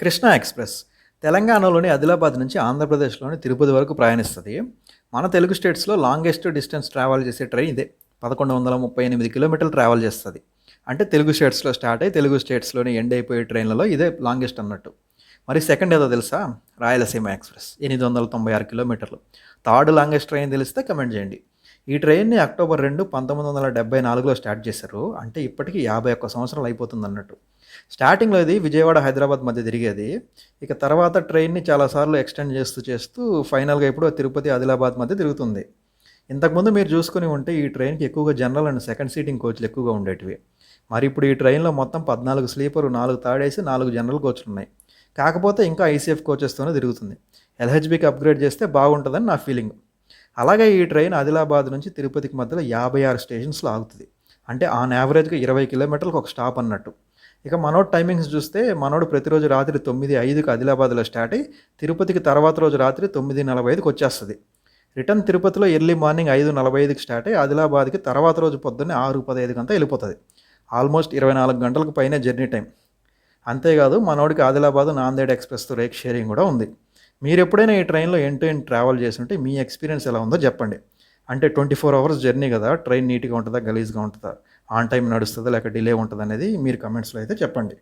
Krishna express. తెలంగాణలోని ఆదిలాబాద్ నుంచి ఆంధ్రప్రదేశ్లోని తిరుపతి వరకు ప్రయాణిస్తుంది. మన తెలుగు స్టేట్స్లో లాంగెస్ట్ డిస్టెన్స్ ట్రావెల్ చేసే ట్రైన్ ఇదే. పదకొండు వందల ముప్పై ఎనిమిది కిలోమీటర్లు ట్రావెల్ చేస్తుంది. అంటే తెలుగు స్టేట్స్లో స్టార్ట్ అయ్యి తెలుగు స్టేట్స్లోని ఎండ్ అయిపోయే ట్రైన్లలో ఇదే లాంగెస్ట్ అన్నట్టు. మరి సెకండ్ ఏదో తెలుసా? రాయలసీమ ఎక్స్ప్రెస్. ఎనిమిది వందల తొంభై ఆరు కిలోమీటర్లు. థర్డ్ లాంగెస్ట్ ట్రైన్ తెలిస్తే కమెంట్ చేయండి. ఈ ట్రైన్ని అక్టోబర్ రెండు పంతొమ్మిది వందల డెబ్బై నాలుగులో స్టార్ట్ చేశారు. అంటే ఇప్పటికి యాభై ఒక్క సంవత్సరాలు అయిపోతుంది అన్నట్టు. స్టార్టింగ్లో ఇది విజయవాడ హైదరాబాద్ మధ్య తిరిగేది. ఇక తర్వాత ట్రైన్ని చాలాసార్లు ఎక్స్టెండ్ చేస్తూ చేస్తూ ఫైనల్గా ఇప్పుడు తిరుపతి ఆదిలాబాద్ మధ్య తిరుగుతుంది. ఇంతకుముందు మీరు చూసుకుని ఉంటే ఈ ట్రైన్కి ఎక్కువగా జనరల్ అండ్ సెకండ్ సీటింగ్ కోచ్లు ఎక్కువగా ఉండేటివి. మరి ఇప్పుడు ఈ ట్రైన్లో మొత్తం పద్నాలుగు స్లీపర్ నాలుగు తాడేసి నాలుగు జనరల్ కోచ్లు ఉన్నాయి. కాకపోతే ఇంకా ఐసీఎఫ్ కోచెస్తోనే తిరుగుతుంది. ఎల్హెచ్బికి అప్గ్రేడ్ చేస్తే బాగుంటుందని నా ఫీలింగ్. అలాగే ఈ ట్రైన్ ఆదిలాబాద్ నుంచి తిరుపతికి మధ్యలో యాభై ఆరు స్టేషన్స్లో ఆగుతుంది. అంటే ఆన్ యావరేజ్గా ఇరవై కిలోమీటర్లకు ఒక స్టాప్ అన్నట్టు. ఇక మనోడు టైమింగ్స్ చూస్తే మనోడు ప్రతిరోజు రాత్రి తొమ్మిది ఐదుకి ఆదిలాబాద్లో స్టార్ట్ అయ్యి తిరుపతికి తర్వాత రోజు రాత్రి తొమ్మిది నలభై ఐదుకి వచ్చేస్తుంది. రిటర్న్ తిరుపతిలో ఎర్లీ మార్నింగ్ ఐదు నలభై ఐదుకి స్టార్ట్ అయ్యి ఆదిలాబాద్కి తర్వాత రోజు పొద్దున్నే ఆరు పదహైదుకి అంతా వెళ్ళిపోతుంది. ఆల్మోస్ట్ ఇరవై నాలుగు గంటలకు పైనే జర్నీ టైం. అంతేకాదు మనోడికి Adilabad Nanded express rake sharing కూడా ఉంది. మీరు ఎప్పుడైనా ఈ ట్రైన్లో ఎండ్ టు ఎండ్ ట్రావెల్ చేసి ఉంటే మీ ఎక్స్పీరియన్స్ ఎలా ఉందో చెప్పండి. అంటే ట్వంటీ ఫోర్ అవర్స్ జర్నీ కదా ట్రైన్ నీట్గా ఉంటుందా గలీజ్గా ఉంటుందా? ఆన్ టైం నడుస్తుందా లేక డిలే ఉంటుందా అనేది మీరు కమెంట్స్లో అయితే చెప్పండి.